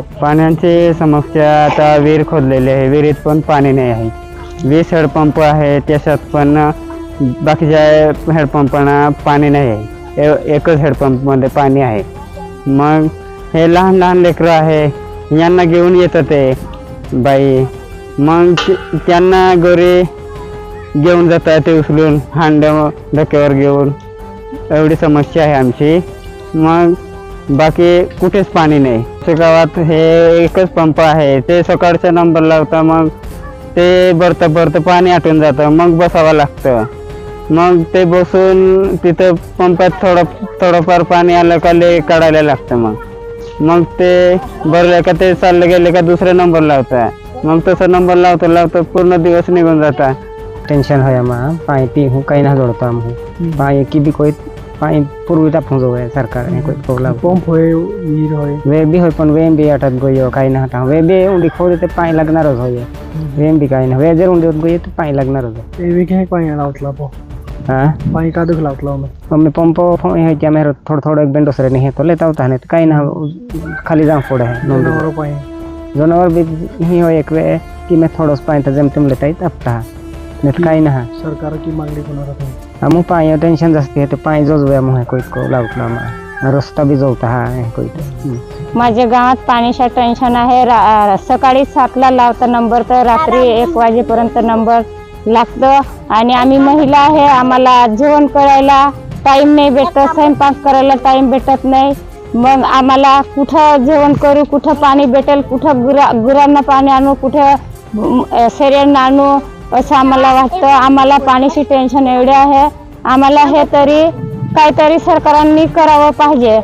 पाण्याची समस्या आता विहीर खोदलेली आहे. विहिरीत पण पाणी नाही आहे. वीस हेडपंप आहे त्याच्यात पण बाकीच्या हेडपंपांना पाणी नाही आहे. ए- एकच हेडपंपमध्ये पाणी आहे. मग हे लहान लहान लेकरं आहे यांना घेऊन येतं ते बाई. मग त्यांना गोरी घेऊन जातात ते उचलून हांड्या डोक्यावर घेऊन. एवढी समस्या आहे आमची. मग बाकी कुठेच पाणी नाही. आमच्या गावात हे एकच पंप आहे. ते सकाळचा नंबर लावता मग ते भरतं भरतं पाणी आटून जातं. मग बसावं लागतं. मग ते बसून तिथं पंपात थोडं थोडंफार पाणी आलं का ले काढायला लागतं मग. मग ते भरले का ते चाललं गेले का दुसरा नंबर लावता मग तसा नंबर लावता लावता पूर्ण दिवस निघून जाता. टेंशन है हमारा पानी पी हूँ कहीं ना जोड़ता हूँ पानी की भी कोई पानी पूर्वी तक जो है सरकार ने कोई प्रॉब्लम पंप होय विहीर होय वे भी हो पण वे भी अटक हो काही ना हटा वे भी उंडी खोद ते पाणी लागणारच होय वे भी काही ना वे जर उंडी होत गई तर पाणी लागणारच होय ते विखे पाणी लावतला पो हा पाणी का दुख लावतला मग मम्मी पंप हे क्या मेरे थोड़ा थोड़ा एक बेंडो सरे नहीं तो लेता होता काही ना खाली फोड़ है जनावरं जनावर भी ही हो एक वे की मैं थोड़ा पाणी तर जमतेम लेता आपटा नाही काही ना सरकार की अमुक पाणी टेंशन जास्ती आहे ते पाणी जोजूया मग कोई को लावतला मग रस्ता बी जोवता हा कोई माझ्या गावात पाण्याचं टेन्शन आहे. रा- सकाळी सातला लावता नंबर तर रात्री एक वाजेपर्यंत नंबर लागतं. आणि आम्ही महिला आहे आम्हाला जेवण करायला टाइम नाही भेटत स्वयंपाक करायला टाइम भेटत नाही. मग आम्हाला कुठं जेवण करू कुठं पाणी भेटेल कुठं गुरा गुरांना पाणी आणू कुठं शरीरांना आणू असं आम्हाला वाटतं. आम्हाला पाण्याची टेन्शन एवढे आहे. आम्हाला हे तरी काहीतरी सरकारांनी करावं पाहिजे.